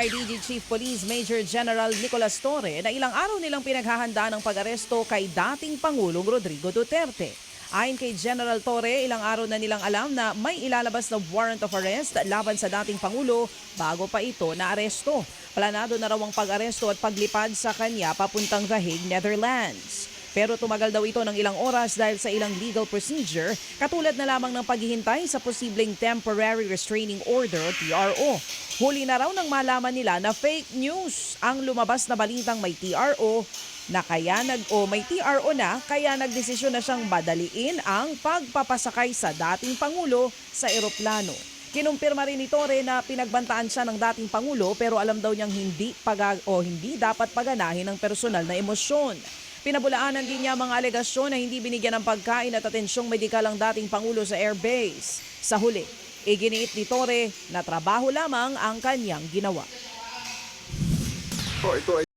PIDG Chief Police Major General Nicolas Torre na ilang araw nilang pinaghahanda ng pag-aresto kay dating Pangulong Rodrigo Duterte. Ayon kay General Torre, ilang araw na nilang alam na may ilalabas na warrant of arrest laban sa dating Pangulo bago pa ito na aresto. Planado na raw ang pag-aresto at paglipad sa kanya papuntang Hague, Netherlands. Pero tumagal daw ito ng ilang oras dahil sa ilang legal procedure, katulad na lamang ng paghihintay sa posibleng Temporary Restraining Order o TRO. Huli na raw nang malaman nila na fake news ang lumabas na balitang may TRO na kaya nag o may TRO na kaya nagdesisyon na siyang madaliin ang pagpapasakay sa dating pangulo sa eroplano. Kinumpirma rin ni Torre na pinagbantaan siya ng dating pangulo pero alam daw niyang hindi pag o hindi dapat paganahin ng personal na emosyon. Pinabulaanan din niya mga alegasyon na hindi binigyan ng pagkain at atensyong medikal ang dating pangulo sa airbase. Sa huli, iginiit ni Torre na trabaho lamang ang kanyang ginawa. Po, ito ay